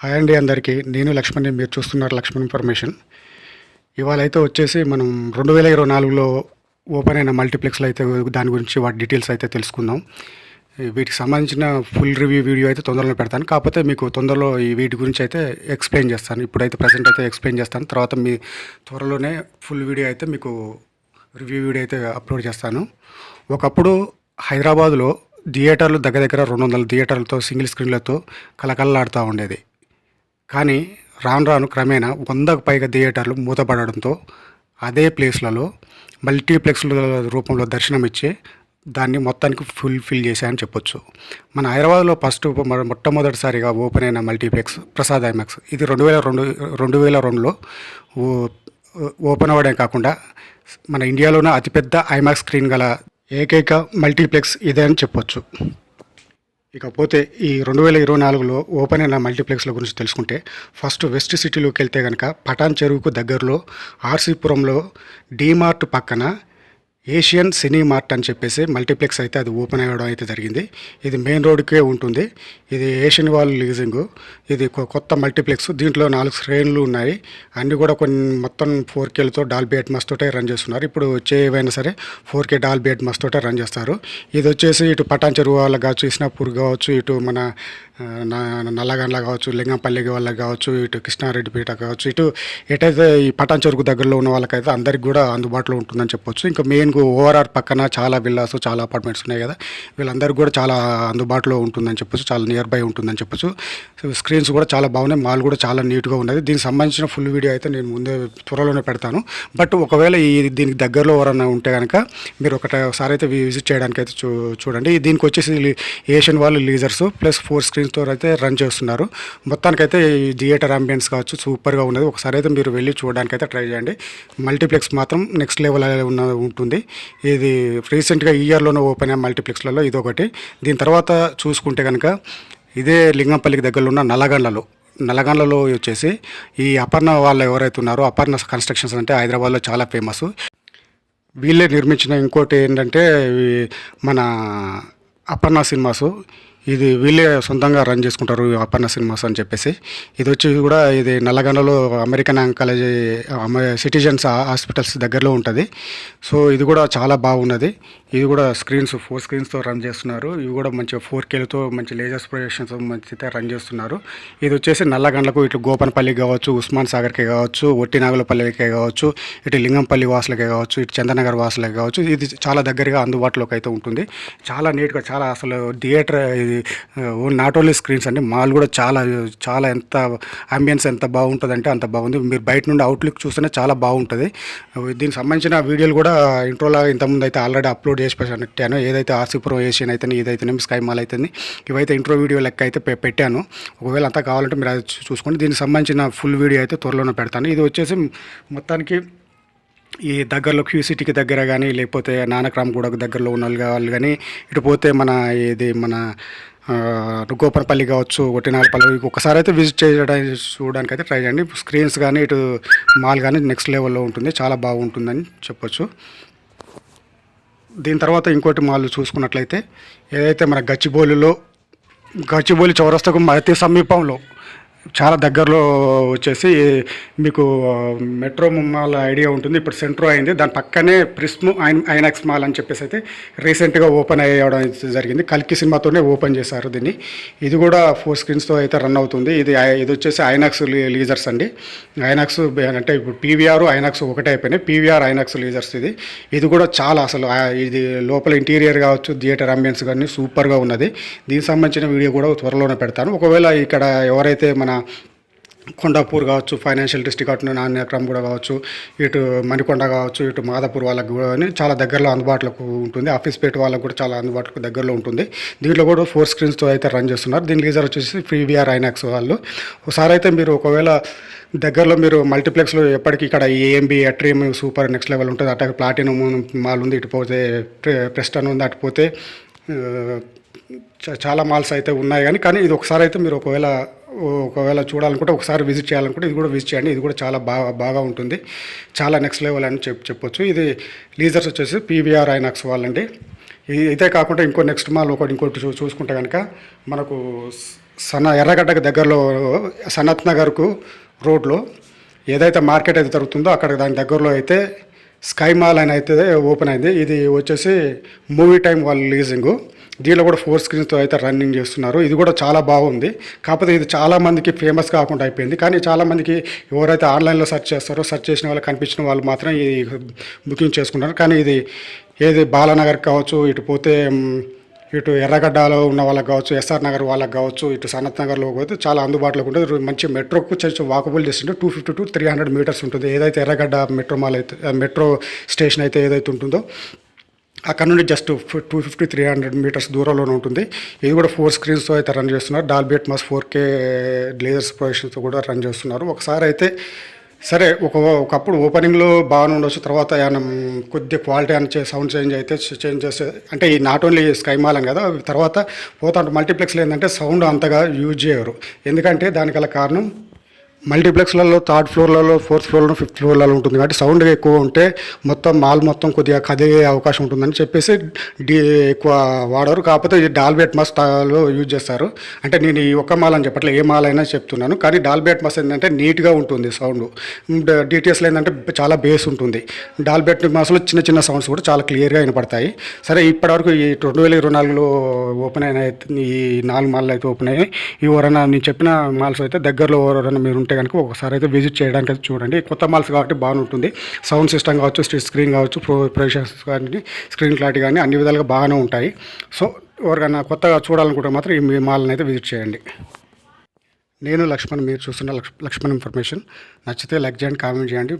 Hi అండి అందరికీ. నేను లక్ష్మణ్ మీరు చూస్తున్నారు లక్ష్మణ్ ఇన్ఫర్మేషన్. ఇవాళ అయితే వచ్చేసి మనం రెండు వేల ఇరవై నాలుగులో ఓపెన్ అయిన మల్టీప్లెక్స్లో అయితే దాని గురించి వాటి డీటెయిల్స్ అయితే తెలుసుకుందాం. వీటికి సంబంధించిన ఫుల్ రివ్యూ వీడియో అయితే తొందరలో పెడతాను. కాకపోతే మీకు తొందరలో ఈ వీటి గురించి అయితే ఎక్స్ప్లెయిన్ చేస్తాను. ఇప్పుడైతే ప్రజెంట్ అయితే ఎక్స్ప్లెయిన్ చేస్తాను. తర్వాత మీ త్వరలోనే ఫుల్ వీడియో అయితే మీకు రివ్యూ వీడియో అయితే అప్లోడ్ చేస్తాను. ఒకప్పుడు హైదరాబాద్లో థియేటర్లు దగ్గర దగ్గర రెండు వందల థియేటర్లతో సింగిల్ స్క్రీన్లతో కలకలలాడుతూ ఉండేది. కానీ రాను రాను క్రమేణా వందకు పైగా థియేటర్లు మూతపడడంతో అదే ప్లేస్లలో మల్టీప్లెక్స్ల రూపంలో దర్శనం ఇచ్చి దాన్ని మొత్తానికి ఫుల్ఫిల్ చేశాయని చెప్పొచ్చు. మన హైదరాబాద్లో ఫస్ట్ మొట్టమొదటిసారిగా ఓపెన్ అయిన మల్టీప్లెక్స్ ప్రసాద్ ఐమాక్స్. ఇది రెండు వేల రెండు రెండు వేల రెండులో ఓ- ఓపెన్ అవ్వడం కాకుండా మన ఇండియాలోనే అతిపెద్ద ఐమాక్స్ స్క్రీన్ గల ఏకైక మల్టీప్లెక్స్ ఇదే అని చెప్పొచ్చు. ఇకపోతే ఈ రెండు వేల ఇరవై నాలుగులో ఓపెన్ అయిన మల్టీప్లెక్స్ల గురించి తెలుసుకుంటే ఫస్ట్ వెస్ట్ సిటీలోకి వెళ్తే కనుక పటాన్ చెరువుకు దగ్గరలో ఆర్సీపురంలో డీమార్ట్ పక్కన ఏషియన్ సినీ మార్ట్ అని చెప్పేసి మల్టీప్లెక్స్ అయితే అది ఓపెన్ అవ్వడం అయితే జరిగింది. ఇది మెయిన్ రోడ్కే ఉంటుంది. ఇది ఏషియన్ వాల్ లీజింగ్. ఇది కొత్త మల్టీప్లెక్స్. దీంట్లో నాలుగు శ్రేణులు ఉన్నాయి. అన్నీ కూడా కొన్ని మొత్తం ఫోర్ కేలతో డాల్బీ అట్మాస్ తోటే రన్ చేస్తున్నారు. ఇప్పుడు వచ్చే ఏవైనా సరే ఫోర్ కే డాల్బీ అట్మాస్ తోటే రన్ చేస్తారు. ఇది వచ్చేసి ఇటు పటాన్ చెరువు వాళ్ళకి కావచ్చు ఇస్నాపూర్ కావచ్చు ఇటు మన నల్లగండ్ల కావచ్చు లింగంపల్లి వాళ్ళకి కావచ్చు ఇటు కృష్ణారెడ్డిపేట కావచ్చు ఇటు ఎటైతే ఈ పటాన్ చెరుకు దగ్గరలో ఉన్న వాళ్ళకైతే అందరికి కూడా అందుబాటులో ఉంటుందని చెప్పొచ్చు. ఇంకా మెయిన్ ఓఆర్ఆర్ పక్కన చాలా విల్లాస్ చాలా అపార్ట్మెంట్స్ ఉన్నాయి కదా. వీళ్ళందరికీ కూడా చాలా అందుబాటులో ఉంటుందని చెప్పొచ్చు చాలా నియర్ బై ఉంటుందని చెప్పొచ్చు. స్క్రీన్స్ కూడా చాలా బాగున్నాయి మాల్ కూడా చాలా నీట్గా ఉన్నది. దీనికి సంబంధించిన ఫుల్ వీడియో అయితే నేను ముందే త్వరలోనే పెడతాను. బట్ ఒకవేళ ఈ దీనికి దగ్గరలో ఎవరైనా ఉంటే కనుక మీరు ఒకసారి అయితే విజిట్ చేయడానికి అయితే చూ చూడండి. దీనికి వచ్చేసి ఏషియన్ వాళ్ళు లీజర్స్ ప్లస్ ఫోర్ స్క్రీన్స్తో అయితే రన్ చేస్తున్నారు. మొత్తానికైతే ఈ థియేటర్ అంబియన్స్ కావచ్చు సూపర్గా ఉన్నది. ఒకసారి అయితే మీరు వెళ్ళి చూడడానికి అయితే ట్రై చేయండి. మల్టీప్లెక్స్ మాత్రం నెక్స్ట్ లెవెల్ ఉన్న ఉంటుంది. ఇది రీసెంట్గా ఈ ఇయర్లోనే ఓపెన్ అయిన మల్టీప్లెక్స్లలో ఇది ఒకటి దీని తర్వాత చూసుకుంటే కనుక ఇదే లింగంపల్లికి దగ్గరలో ఉన్న నల్లగండ్లలో. నల్లగండ్లలో వచ్చేసి ఈ అపర్ణ వాళ్ళు ఎవరైతే ఉన్నారో అపర్ణ కన్స్ట్రక్షన్స్ అంటే హైదరాబాద్లో చాలా ఫేమస్. వీళ్ళే నిర్మించిన ఇంకోటి ఏంటంటే మన అపర్ణ సినిమాస్. ఇది వీళ్ళే సొంతంగా రన్ చేసుకుంటారు అప్పన్న అపర్ణ సినిమాస్ అని చెప్పేసి. ఇది వచ్చి కూడా ఇది నల్లగండలో అమెరికన్ అంకాలజీ సిటిజన్స్ హాస్పిటల్స్ దగ్గరలో ఉంటుంది. సో ఇది కూడా చాలా బాగున్నది. ఇది కూడా స్క్రీన్స్ ఫోర్ స్క్రీన్స్తో రన్ చేస్తున్నారు. ఇవి కూడా మంచి ఫోర్ కేలతో మంచి లేజర్స్ ప్రొజెక్షన్స్ మంచి అయితే రన్ చేస్తున్నారు. ఇది వచ్చేసి నల్లగండ్లకు ఇటు గోపనపల్లి కావచ్చు ఉస్మాన్ సాగర్కే కావచ్చు ఒట్టి నాగులపల్లికే కావచ్చు ఇటు లింగంపల్లి వాసులకే కావచ్చు ఇటు చందనగర్ వాసులకే కావచ్చు. ఇది చాలా దగ్గరగా అందుబాటులోకి అయితే ఉంటుంది. చాలా నీట్గా చాలా అసలు థియేటర్ ఇది నాట్ ఓన్లీ స్క్రీన్స్ అండి మాల్ కూడా చాలా చాలా ఎంత అంబియన్స్ ఎంత బాగుంటుందంటే అంత బాగుంది. మీరు బయట నుండి అవుట్లుక్ చూస్తేనే చాలా బాగుంటుంది. దీనికి సంబంధించిన వీడియోలు కూడా ఇంట్రోలో ఇంతకుముందు అయితే ఆల్రెడీ అప్లోడ్ చేసి పెట్టాను ఏదైతే ఆర్సీపురం ఏషియన్ అయితే ఇదైతే స్కై మాల్ అయితే ఇవైతే ఇంట్రో వీడియో లెక్క అయితే పెట్టాను. ఒకవేళ అంతా కావాలంటే మీరు అది చూసుకోండి. దీనికి సంబంధించిన ఫుల్ వీడియో అయితే త్వరలోనే పెడతాను. ఇది వచ్చేసి మొత్తానికి ఈ దగ్గరలో క్యూసిటీకి దగ్గర కానీ లేకపోతే నానక్రామ్ కూడా దగ్గరలో ఉన్న వాళ్ళు కానీ ఇటు పోతే మన ఇది మన ఆ, గోపనపల్లి కావచ్చు ఒట్టినాలపల్లి ఒకసారి అయితే విజిట్ చేయడానికి చూడడానికి అయితే ట్రై చేయండి. స్క్రీన్స్ కానీ ఇటు మాల్ కానీ నెక్స్ట్ లెవెల్లో ఉంటుంది. చాలా బాగుంటుందని చెప్పొచ్చు. దీని తర్వాత ఇంకోటి మాలు చూసుకున్నట్లయితే ఏదైతే మన గచ్చిబౌలిలో గచ్చిబౌలి చౌరస్తకు అతి సమీపంలో చాలా దగ్గరలో వచ్చేసి మీకు మెట్రో మాల్ ఐడియా ఉంటుంది. ఇప్పుడు సెంట్రో అయింది. దాని పక్కనే ప్రిస్మ్ ఐనాక్స్ మాల్ అని చెప్పేసి అయితే రీసెంట్గా ఓపెన్ అయ్యడం జరిగింది. కల్కి సినిమాతోనే ఓపెన్ చేశారు దీన్ని. ఇది కూడా ఫోర్ స్క్రీన్స్తో అయితే రన్ అవుతుంది. ఇది ఇది వచ్చేసి ఐనాక్స్ లీజర్స్ అండి. ఐనాక్స్ అంటే ఇప్పుడు పీవీఆర్ ఐనాక్స్ ఒకటే అయిపోయినాయి. పీవీఆర్ ఐనాక్స్ లీజర్స్ ఇది. ఇది కూడా చాలా అసలు ఇది లోపల ఇంటీరియర్ కావచ్చు థియేటర్ అంబియన్స్ కానీ సూపర్గా ఉన్నది. దీనికి సంబంధించిన వీడియో కూడా త్వరలోనే పెడతాను. ఒకవేళ ఇక్కడ ఎవరైతే మన కొండాపూర్ కావచ్చు ఫైనాన్షియల్ డిస్ట్రిక్ట్ అటు నాన్యక్రమ్ కూడా కావచ్చు ఇటు మణికొండ కావచ్చు ఇటు మాదాపూర్ వాళ్ళకి కూడా చాలా దగ్గరలో అందుబాటులోకి ఉంటుంది. ఆఫీస్ పేట వాళ్ళకు కూడా చాలా అందుబాటులో దగ్గరలో ఉంటుంది. దీంట్లో కూడా ఫోర్ స్క్రీన్స్తో అయితే రన్ చేస్తున్నారు. దీని లీజర్ వచ్చేసి ప్రీవిఆర్ ఐనాక్స్ వాళ్ళు. ఒకసారి అయితే మీరు ఒకవేళ దగ్గరలో మీరు మల్టీప్లెక్స్లో ఎప్పటికీ ఇక్కడ ఏఎంబి అట్రీమ్ సూపర్ నెక్స్ట్ లెవెల్ ఉంటుంది. అటు ప్లాటినం మాల్ ఉంది ఇటు పోతే ప్రెస్టన్ ఉంది అటు పోతే చ- చాలా మాల్స్ అయితే ఉన్నాయి కానీ కానీ ఇది ఒకసారి అయితే మీరు ఒకవేళ ఒకవేళ చూడాలనుకుంటే ఒకసారి విజిట్ చేయాలనుకుంటే ఇది కూడా విజిట్ చేయండి. ఇది కూడా చాలా బాగా బాగా ఉంటుంది. చాలా నెక్స్ట్ లెవెల్ అని చెప్ చెప్పొచ్చు. ఇది లీజర్స్ వచ్చేసి పీవీఆర్ ఐనాక్స్ వాళ్ళండి. ఇదే కాకుండా ఇంకో నెక్స్ట్ మాల్ ఒకటి ఇంకోటి చూ చూసుకుంటే కనుక మనకు సన్న ఎర్రగడ్డకు దగ్గరలో సనత్ నగర్కు రోడ్లో ఏదైతే మార్కెట్ అయితే జరుగుతుందో అక్కడ దాని దగ్గరలో అయితే స్కై మాల్ అని అయితే ఓపెన్ అయింది. ఇది వచ్చేసి మూవీ టైం వాళ్ళ లీజింగు దీనిలో కూడా ఫోర్ స్క్రీన్స్తో అయితే రన్నింగ్ చేస్తున్నారు. ఇది కూడా చాలా బాగుంది. కాకపోతే ఇది చాలామందికి ఫేమస్ కాకుండా అయిపోయింది. కానీ చాలామందికి ఎవరైతే ఆన్లైన్లో సెర్చ్ చేస్తారో సెర్చ్ చేసిన వాళ్ళు కనిపించిన వాళ్ళు మాత్రం ఈ బుకింగ్ చేసుకుంటారు. కానీ ఇది ఏది బాలానగర్ కావచ్చు ఇటు పోతే ఇటు ఎర్రగడ్డలో ఉన్న వాళ్ళకి కావచ్చు ఎస్ఆర్ నగర్ వాళ్ళకి కావచ్చు ఇటు సనత్ నగర్లో పోతే చాలా అందుబాటులో ఉంటుంది. మంచి మెట్రోకు కొంచెం వాకబుల్ చేస్తుంటే two fifty to three hundred metres ఉంటుంది. ఏదైతే ఎర్రగడ్డ మెట్రో మాల్ అయితే మెట్రో స్టేషన్ అయితే ఏదైతే ఉంటుందో అక్కడ నుండి just two fifty three hundred metres దూరంలోనే ఉంటుంది. ఇది కూడా ఫోర్ స్క్రీన్స్తో అయితే రన్ చేస్తున్నారు. డాల్బీ మాస్ ఫోర్ కే లేజర్స్ ప్రొజెక్షన్తో కూడా రన్ చేస్తున్నారు. ఒకసారి అయితే సరే ఒక ఒకప్పుడు ఓపెనింగ్లో బాగానే ఉండొచ్చు. తర్వాత ఏమైనా కొద్దిగా క్వాలిటీ అని సౌండ్ చేంజ్ అయితే చేంజ్ చేస్తే అంటే ఈ నాట్ ఓన్లీ స్కైమాలం కదా తర్వాత పోతా మల్టీప్లెక్స్లో ఏంటంటే సౌండ్ అంతగా యూజ్ చేయరు. ఎందుకంటే దానికల కారణం మల్టీప్లెక్స్లలో థర్డ్ ఫ్లోర్లలో ఫోర్త్ ఫ్లోర్లో ఫిఫ్త్ ఫ్లోర్లలో ఉంటుంది కాబట్టి సౌండ్ ఎక్కువ ఉంటే మొత్తం మాల్ మొత్తం కొద్దిగా కదిలే అవకాశం ఉంటుందని చెప్పేసి డీ ఎక్కువ వాడరు. కాకపోతే ఈ డాల్బేట్ మస్ యూజ్ చేస్తారు. అంటే నేను ఈ ఒక్క మాల్ అని చెప్పట్లే ఏ మాల్ అయినా చెప్తున్నాను. కానీ డాల్బేట్ మస్ ఏంటంటే నీట్గా ఉంటుంది సౌండ్. డిటిఎస్లో ఏంటంటే చాలా బేస్ ఉంటుంది. డాల్బేట్ మస్లో చిన్న చిన్న సౌండ్స్ కూడా చాలా క్లియర్గా వినపడతాయి. సరే ఇప్పటివరకు ఈ రెండు వేల ఇరవై నాలుగులో ఓపెన్ అయిన ఈ నాలుగు మాల్ అయితే ఓపెన్ అయ్యాయి ఈ ఎవరైనా నేను చెప్పిన మాల్స్ అయితే దగ్గరలో ఎవరైనా మీరు ఉంటే కనుక ఒకసారి అయితే విజిట్ చేయడానికి అయితే చూడండి. కొత్త మాల్స్ కాబట్టి బాగానే ఉంటుంది సౌండ్ సిస్టమ్ కావచ్చు స్క్రీన్ కావచ్చు ప్రో ప్రొజెక్షన్స్ కానీ స్క్రీన్ క్లారిటీ కానీ అన్ని విధాలుగా బాగానే ఉంటాయి. సో ఎవరికైనా కొత్తగా చూడాలనుకుంటే మాత్రం ఈ మాల్ని అయితే విజిట్ చేయండి. నేను లక్ష్మణ్ మీరు చూస్తున్న లక్ష్- లక్ష్మణ్ ఇన్ఫర్మేషన్ నచ్చితే లైక్ చేయండి కామెంట్ చేయండి.